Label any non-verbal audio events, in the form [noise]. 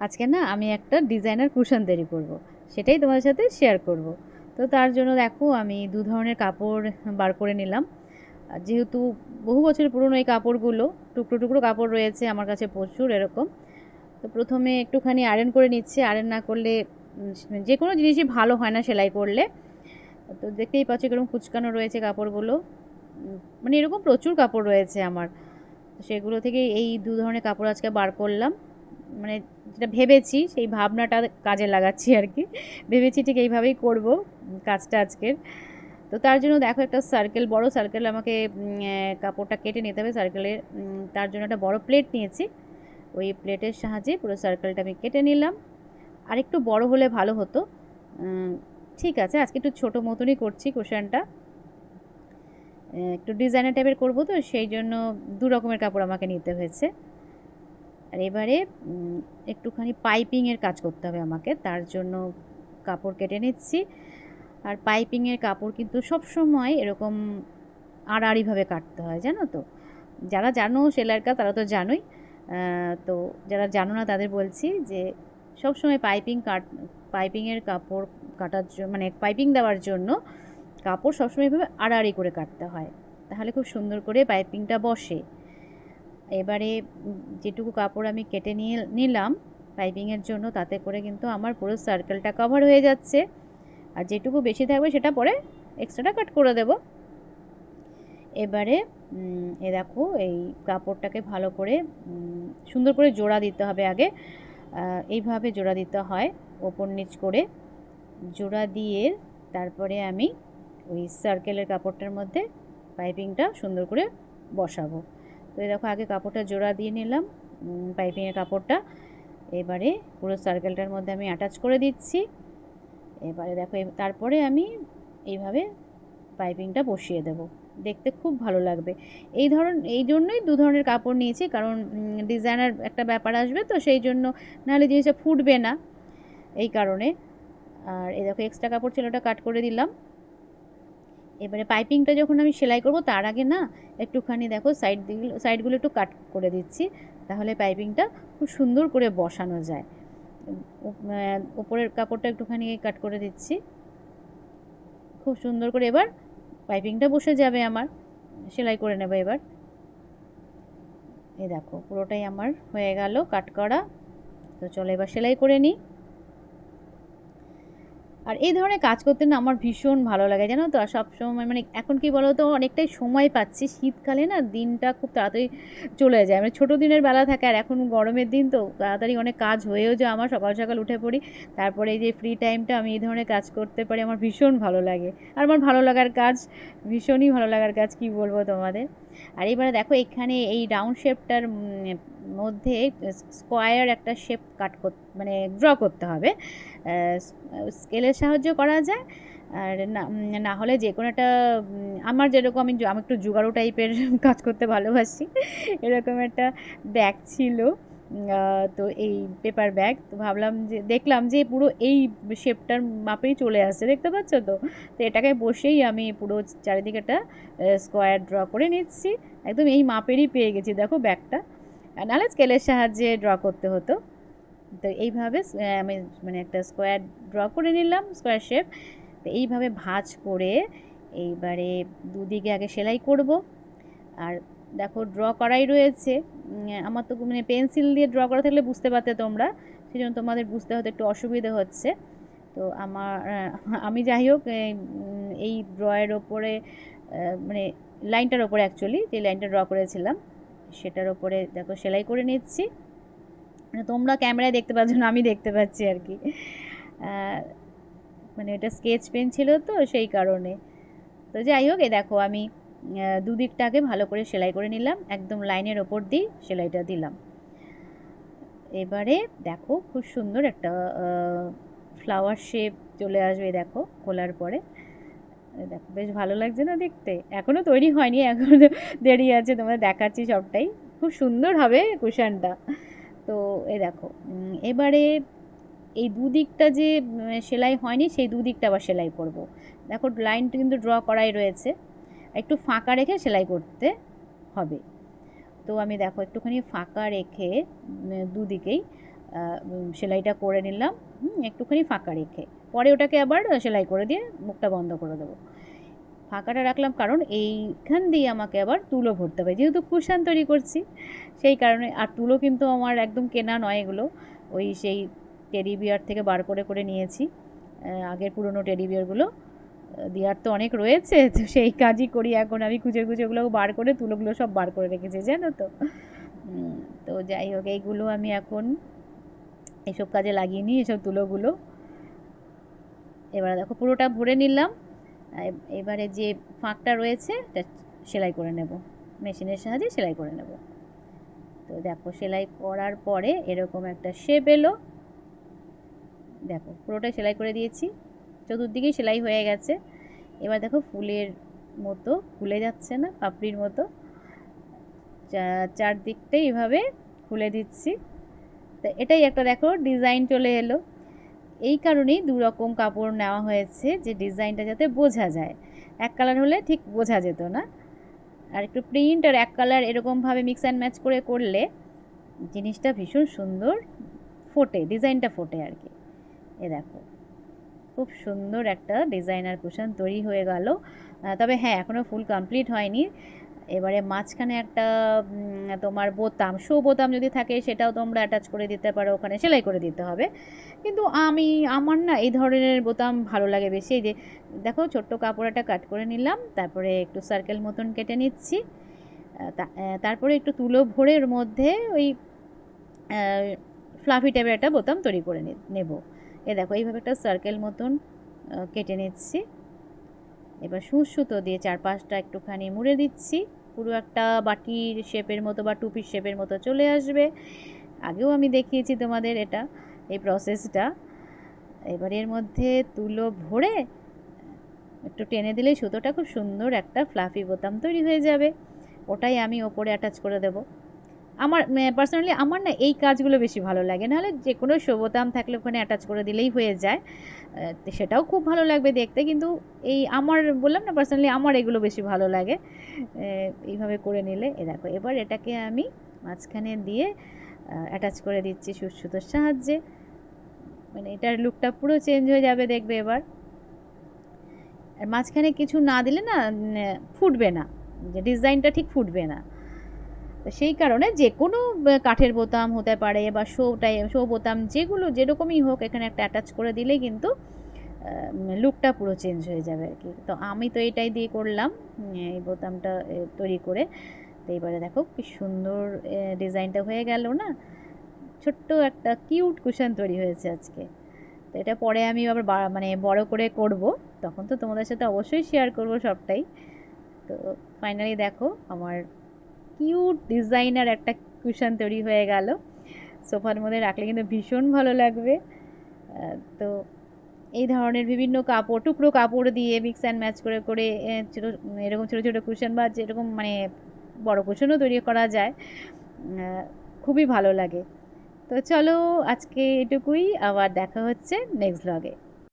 আজকে না আমি একটা ডিজাইনার কুশন তৈরি করব। সেটাই তোমাদের সাথে শেয়ার করব। তো তার জন্য দেখো আমি দু ধরনের কাপড় বার করে নিলাম। যেহেতু বহু বছরের পুরনো এই কাপড়গুলো, টুকরো টুকরো কাপড় রয়েছে আমার কাছে প্রচুর এরকম। তো প্রথমে একটুখানি আয়রন করে নিচ্ছে আয়রন না করলে যে কোনো জিনিসই ভালো হয় না সেলাই করলে। তো দেখতেই পাচ্ছ এরকম কুচকানো রয়েছে কাপড়গুলো। মানে এরকম প্রচুর কাপড় রয়েছে আমার। সেগুলো থেকে এই দু ধরনের কাপড় আজকে বার করলাম। মানে যেটা ভেবেছি, সেই ভাবনাটা কাজে লাগাচ্ছি আর কি। ভেবেছি ঠিক এইভাবেই করব কাজটা আজকের। তো তার জন্য দেখো একটা সার্কেল বড় সার্কেল আমাকে কাপড়টা কেটে নিতে হবে। সার্কেলের তার জন্য একটা বড় প্লেট নিয়েছি। ওই প্লেটের সাহায্যে পুরো সার্কেলটা আমি কেটে নিলাম। আর একটু বড় হলে ভালো হতো। ঠিক আছে, আজকে একটু ছোটো মতনই করছি কুশনটা একটু ডিজাইনার টাইপের করব তো, সেই জন্য দু রকমের কাপড় আমাকে নিতে হয়েছে। আর এবারে একটুখানি পাইপিংয়ের কাজ করতে হবে আমাকে, তার জন্য কাপড় কেটে নিচ্ছি। আর পাইপিংয়ের কাপড় কিন্তু সব সময় এরকম আড়াআড়িভাবে কাটতে হয়, জানো তো? যারা জানো সেলাইয়ের কাজ তারা তো জানোই। তো যারা জানো না তাদের বলছি যে, সব সময় পাইপিং কাট, পাইপিংয়ের কাপড় কাটার জন্য মানে পাইপিং দেওয়ার জন্য কাপড় সবসময় এভাবে আড়াআড়ি করে কাটতে হয়। তাহলে খুব সুন্দর করে পাইপিংটা বসে। এবারে যেটুকু কাপড় আমি কেটে নিয়ে নিলাম পাইপিংয়ের জন্য, তাতে করে কিন্তু আমার পুরো সার্কেলটা কভার হয়ে যাচ্ছে। আর যেটুকু বেশি থাকবে সেটা পরে এক্সট্রাটা কাট করে দেব। এবারে এ দেখো, এই কাপড়টাকে ভালো করে সুন্দর করে জোড়া দিতে হবে আগে। এইভাবে জোড়া দিতে হয় ওপর নিচ করে। জোড়া দিয়ে তারপরে আমি ওই সার্কেলের কাপড়টার মধ্যে পাইপিংটা সুন্দর করে বসাবো। তো দেখো, আগে কাপড়টা জোড়া দিয়ে নিলাম পাইপিংয়ের কাপড়টা। এবারে পুরো সার্কেলটার মধ্যে আমি অ্যাটাচ করে দিচ্ছি। এবারে দেখো তারপরে আমি এইভাবে পাইপিংটা বসিয়ে দেব। দেখতে খুব ভালো লাগবে। এই ধরন, এই জন্যই দু ধরনের কাপড় নিয়েছি, কারণ ডিজাইনার একটা ব্যাপার আসবে তো, সেই জন্য নাহলে জিনিসটা ফুটবে না। এই কারণে, আর এই দেখো এক্সট্রা কাপড় ছিল ওটা কাট করে দিলাম। এবারে পাইপিংটা যখন আমি সেলাই করব, তার আগে না একটুখানি দেখো সাইড দিগুলো সাইডগুলো একটু কাট করে দিচ্ছি, তাহলে পাইপিংটা খুব সুন্দর করে বসানো যায়। উপরের কাপড়টা একটুখানি কাট করে দিচ্ছি। খুব সুন্দর করে এবার পাইপিংটা বসে যাবে আমার। সেলাই করে নেব এবার। এই দেখো পুরোটাই আমার হয়ে গেল কাট করা। তো চলো এবার সেলাই করে নিই। আর এই ধরনের কাজ করতে না আমার ভীষণ ভালো লাগে, জানো তো? আর সবসময় মানে এখন কি বলো তো অনেকটাই সময় পাচ্ছি। শীতকালে না দিনটা খুব তাড়াতাড়ি চলে যায়। মানে ছোটো দিনের বেলা থাকে আর এখন গরমের দিন তো তাড়াতাড়ি অনেক কাজ হয়েও যায় আমার। সকাল সকাল উঠে পড়ি। তারপরে এই যে ফ্রি টাইমটা আমি এই ধরনের কাজ করতে পারি, আমার ভীষণ ভালো লাগে। আর আমার ভালো লাগার কাজ, ভীষণই ভালো লাগার কাজ, কি বলব তোমাদের? আর এবারে দেখো এখানে এই রাউন্ড শেপটার মধ্যে স্কোয়ার একটা শেপ কাট মানে ড্র করতে হবে। স্কেলের সাহায্য করা যায়। আর না হলে যে কোনো একটা আমার যেরকম আমি আমি একটু জুগারো টাইপের [laughs] কাজ করতে ভালোবাসি, এরকম একটা ব্যাগ ছিল। তো এই পেপার ব্যাগ তো ভাবলাম যে, দেখলাম যে পুরো এই শেপটার মাপেই চলে আসছে, দেখতে পাচ্ছ তো? তো এটাকে বসেই আমি পুরো চারিদিকেটা স্কোয়ার ড্র করে নিচ্ছি। একদম এই মাপেরই পেয়ে গেছি, দেখো ব্যাগটা। নাহলে স্কেলের সাহায্যে ড্র করতে হতো। তো এইভাবে আমি মানে একটা স্কোয়ার ড্র করে নিলাম স্কোয়ার শেপ তো এইভাবে ভাঁজ করে এইবারে দুদিকে আগে সেলাই করব। আর দেখো ড্র করাই রয়েছে। আমার তো মানে পেন্সিল দিয়ে ড্র করা থাকলে বুঝতে পারতে তোমরা। সেই জন্য তোমাদের বুঝতে হতে একটু অসুবিধে হচ্ছে। তো আমার আমি যাই হোক এই, ড্রয়ের ওপরে মানে লাইনটার ওপরে অ্যাকচুয়ালি যে লাইনটা ড্র করেছিলাম সেটার ওপরে দেখো সেলাই করে নিচ্ছি। মানে তোমরা ক্যামেরায় দেখতে পাচ্ছ না আমি দেখতে পাচ্ছি আর কি। মানে এটা স্কেচ পেন ছিল তো সেই কারণে। তো যাই হোক এ দেখো আমি দুদিকটাকে ভালো করে সেলাই করে নিলাম, একদম লাইনের ওপর দিয়ে সেলাইটা দিলাম। এবারে দেখো খুব সুন্দর একটা ফ্লাওয়ার শেপ চলে আসবে দেখো খোলার পরে। দেখো, বেশ ভালো লাগছে না দেখতে? এখনও তৈরি হয়নি এখনও দেরি আছে, তোমাদের দেখাচ্ছি সবটাই। খুব সুন্দর হবে কুশানটা। তো এ দেখো এবারে এই দুদিকটা যে সেলাই হয়নি, সেই দুদিকটা আবার সেলাই করব। দেখো লাইনটা কিন্তু ড্র করাই রয়েছে। একটু ফাঁকা রেখে সেলাই করতে হবে। তো আমি দেখো একটুখানি ফাঁকা রেখে দুদিকেই সেলাইটা করে নিলাম। একটুখানি ফাঁকা রেখে। পরে ওটাকে আবার সেলাই করে দিয়ে মুখটা বন্ধ করে দেবো। ফাঁকাটা রাখলাম কারণ এইখান দিয়ে আমাকে আবার তুলো ভরতে হবে। যেহেতু কুশান তৈরি করছি, সেই কারণে আর তুলো কিন্তু আমার একদম কেনা নয় এগুলো। ওই সেই টেডি বিয়ার থেকে বার করে করে নিয়েছি। আগের পুরনো টেডি বিয়ারগুলো। দেওয়ার তো অনেক রয়েছে, তো সেই কাজই করি এখন। আমি খুঁজে কুচে ওগুলো বার করে তুলোগুলো সব বার করে রেখেছি, জানো তো? তো যাই হোক, এইগুলো আমি এখন এসব কাজে লাগিয়ে নিই, এসব তুলোগুলো। এবার দেখো, পুরোটা ভরে নিলাম। এবারে যে ফাঁকটা রয়েছে, এটা সেলাই করে নেব। মেশিনের সাহায্যে সেলাই করে নেব। তো দেখো, সেলাই করার পরে এরকম একটা শেপ এলো। দেখো, পুরোটাই সেলাই করে দিয়েছি। চতুর্দিকেই সেলাই হয়ে গেছে। এবার দেখো ফুলের মতো, ফুলে যাচ্ছে না, পাপড়ির মতো। চারদিকটাই এভাবে খুলে দিচ্ছি। তো এটাই একটা দেখো ডিজাইন চলে এলো। এই কারণেই দু রকম কাপড় নেওয়া হয়েছে যে ডিজাইনটা যাতে বোঝা যায়। এক কালার হলে ঠিক বোঝা যেত না। আর একটু প্রিন্ট আর এক কালার এরকমভাবে মিক্স অ্যান্ড ম্যাচ করে করলে জিনিসটা ভীষণ সুন্দর ফোটে, ডিজাইনটা ফোটে আর কি। এ দেখো। খুব সুন্দর একটা ডিজাইনার কুশন তৈরি হয়ে গেল। তবে হ্যাঁ এখনও ফুল কমপ্লিট হয়নি। এবারে মাঝখানে একটা তোমার বোতাম শো বোতাম যদি থাকে, সেটাও তোমরা অ্যাটাচ করে দিতে পারো, ওখানে সেলাই করে দিতে হবে। কিন্তু আমি, আমার না এই ধরনের বোতাম ভালো লাগে বেশি। এই যে, দেখো ছোট্ট কাপড় একটা কাট করে নিলাম, তারপরে একটু সার্কেল মতন কেটে নিচ্ছি। তারপরে একটু তুলো ভরে ওর মধ্যে ওই ফ্লাফি টাইপের একটা বোতাম তৈরি করে নেব। এ দেখো, এইভাবে একটা সার্কেল মতন কেটে নিচ্ছি। এবার সুতো দিয়ে চারপাশটা একটুখানি মুড়ে দিচ্ছি। পুরো একটা বাটির শেপের মতো বা টুপির শেপের মতো চলে আসবে। আগেও আমি দেখিয়েছি তোমাদের এটা, এই প্রসেসটা এবার এর মধ্যে তুলো ভরে, একটু টেনে দিলেই সুতোটা খুব সুন্দর একটা ফ্লাফি বোতাম তৈরি হয়ে যাবে। ওটাই আমি ওপরে অ্যাটাচ করে দেব। আমার পার্সোনালি আমার না এই কাজগুলো বেশি ভালো লাগে। নাহলে যে কোনো শো বোতাম থাকলে ওখানে অ্যাটাচ করে দিলেই হয়ে যায়। সেটাও খুব ভালো লাগবে দেখতে। কিন্তু এই আমার, বললাম না পার্সোনালি আমার এগুলো বেশি ভালো লাগে। এইভাবে করে নিলে। এ দেখো, এবার এটাকে আমি মাঝখানে দিয়ে অ্যাটাচ করে দিচ্ছি সুচ সুতোর সাহায্যে। মানে এটার লুকটা পুরো চেঞ্জ হয়ে যাবে দেখবে এবার। আর মাঝখানে কিছু না দিলে না ফুটবে না। যে ডিজাইনটা ঠিক ফুটবে না। সেই কারণে যে কোনো কাঠের বোতাম হতে পারে বা শো টাই, শো বোতাম যেগুলো, যেরকমই হোক এখানে একটা অ্যাটাচ করে দিলেই কিন্তু লুকটা পুরো চেঞ্জ হয়ে যাবে আর কি। তো আমি তো এটাই দিয়ে করলাম এই বোতামটা তৈরি করে। তো এবারে দেখো কি সুন্দর ডিজাইনটা হয়ে গেল না? ছোট্ট একটা কিউট কুশন তৈরি হয়েছে আজকে। তো এটা পরে আমি আবার মানে বড় করে করব। তখন তো তোমাদের সাথে অবশ্যই শেয়ার করব সবটাই। তো ফাইনালি দেখো আমার কিউট ডিজাইনার একটা কুশন তৈরি হয়ে গেল। সোফার মধ্যে রাখলে কিন্তু ভীষণ ভালো লাগবে। তো এই ধরনের বিভিন্ন কাপড়, টুকরো কাপড় দিয়ে মিক্স অ্যান্ড ম্যাচ করে করে ছোটো, এরকম ছোটো ছোটো কুশন বা যেরকম মানে বড় কুশনও তৈরি করা যায়। খুবই ভালো লাগে। তো চলো আজকে এটুকুই, আবার দেখা হচ্ছে নেক্সট ব্লগে